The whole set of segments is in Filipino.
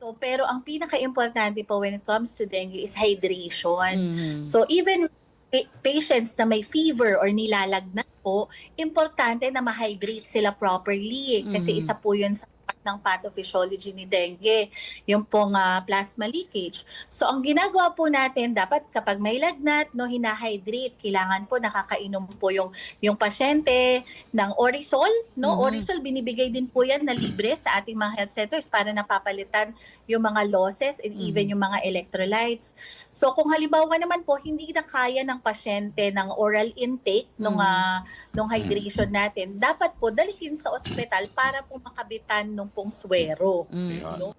po, pero ang pinaka-importante po when it comes to dengue is hydration. Mhm. So even pa- patients na may fever or nilalagnat po, importante na ma-hydrate sila properly eh, kasi Mhm. isa po yun sa part ng pathophysiology ni dengue, yung pong ah, plasma leakage. So ang ginagawa po natin, dapat kapag may lagnat, no, hinahydrate, kailangan po nakakainom po yung, yung pasyente ng Orisol. No? Mhm. Orisol, binibigay din po yan na libre sa ating mga health centers para napapalitan yung mga losses and even Mhm. yung mga electrolytes. So kung halimbawa naman po hindi na kaya ng pasyente ng oral intake nung Mm. ah, nung hydration natin, dapat po dalhin sa ospital para po makabitan nung pong swero. Mm. No?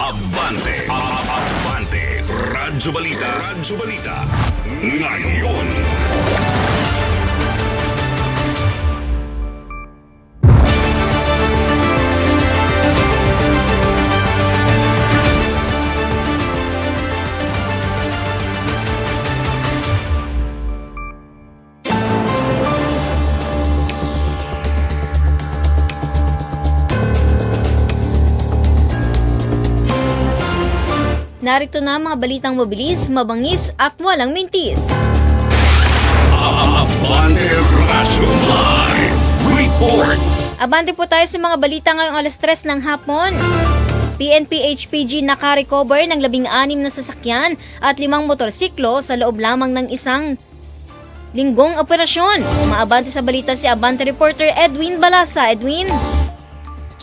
Abante. Abante. Radyo Balita. Radyo Balita. Ngayon. Narito na mga balitang mabilis, mabangis at walang mintis. Abante Radyo Live. Report. Abante po tayo sa mga balita ngayong alas 3 ng hapon. PNP HPG nakarecover ng labing anim na sasakyan at limang motorsiklo sa loob lamang ng isang linggong operasyon. Maabante sa balita si Abante reporter Edwin Balasa. Edwin?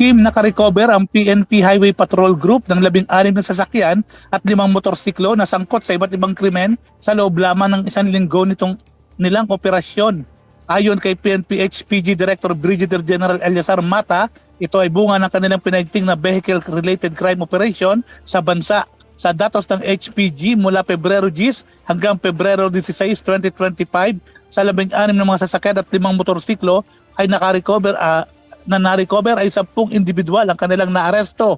Kim nakarecover ang PNP Highway Patrol Group ng labing-anim na sasakyan at limang motorsiklo na sangkot sa iba't ibang krimen sa loob lamang ng isang linggo nitong nilang operasyon. Ayon kay PNP HPG Director Brigadier General Eliasar Mata, ito ay bunga ng kanilang pinagting na vehicle-related crime operation sa bansa. Sa datos ng HPG mula Pebrero 10 hanggang Pebrero 16, 2025, sa labing-anim na mga sasakyan at limang motorsiklo ay nakarecover ah, na na-recover ay 10 individual ang kanilang naaresto.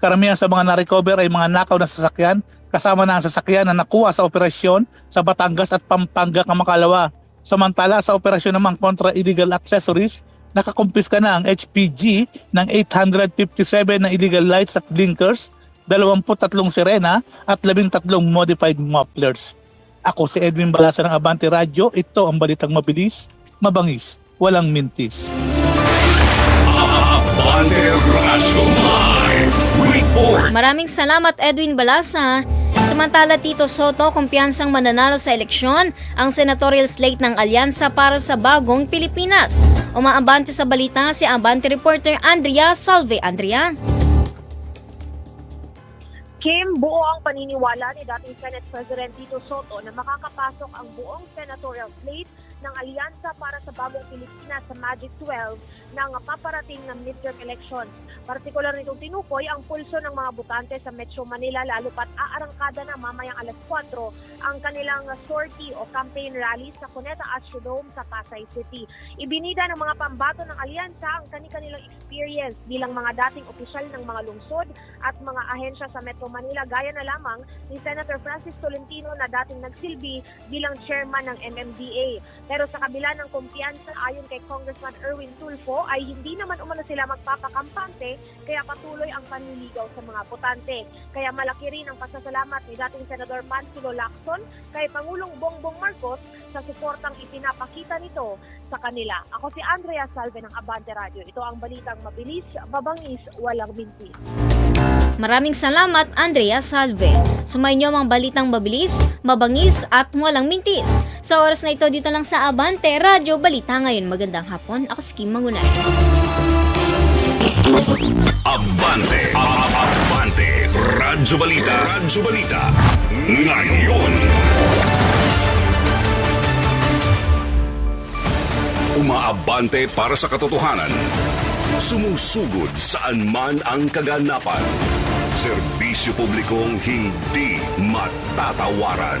Karamihan sa mga na-recover ay mga nakaw na sasakyan kasama na ang sasakyan na nakuha sa operasyon sa Batangas at Pampanga, Kamakalawa. Samantala sa operasyon naman kontra illegal accessories, nakakumpiska na ang HPG ng 857 na illegal lights at blinkers, 23 sirena at 13 modified mufflers. Ako si Edwin Balasa ng Abante Radio. Ito ang balitang mabilis, mabangis, walang mintis. Radyo Live. Report. Maraming salamat Edwin Balasa. Samantala Tito Soto, kumpiyansang mananalo sa eleksyon ang senatorial slate ng alyansa para sa bagong Pilipinas. Umaabante sa balita si Abante reporter Andrea Salve. Andrea? Kim, buo ang paniniwala ni dating Senate President Tito Soto na makakapasok ang buong senatorial slate ng Alyansa para sa Bagong Pilipinas sa Magic 12 ng paparating na midterm elections. Partikular nitong tinukoy ang pulso ng mga botante sa Metro Manila lalo pat aarangkada na mamayang alas 4 ang kanilang sortie o campaign rally sa Cuneta Astrodome sa Pasay City. Ibinida ng mga pambato ng alyansa ang kani-kanilang experience bilang mga dating opisyal ng mga lungsod at mga ahensya sa Metro Manila gaya na lamang ni Senator Francis Tolentino na dating nagsilbi bilang chairman ng MMDA. Pero sa kabila ng kumpiyansa ayon kay Congressman Erwin Tulfo ay hindi naman umano sila magpapakampante kaya patuloy ang panliligaw sa mga botante. Kaya malaki rin ang pasasalamat ni dating Senador Pansulo Lacson kay Pangulong Bongbong Marcos sa suportang ipinapakita nito sa kanila. Ako si Andrea Salve ng Abante Radio. Ito ang balitang mabilis, mabangis, walang mintis. Maraming salamat Andrea Salve. Sumayin niyo ang balitang mabilis, mabangis at walang mintis. Sa oras na ito dito lang sa Abante Radio Balita ngayon. Magandang hapon. Ako si Kim Mangunay. Abante. Abante. Radyo Balita. Radyo Balita. Ngayon. Umaabante para sa katotohanan. Sumusugod saan man ang kaganapan. Serbisyo publikong hindi matatawaran.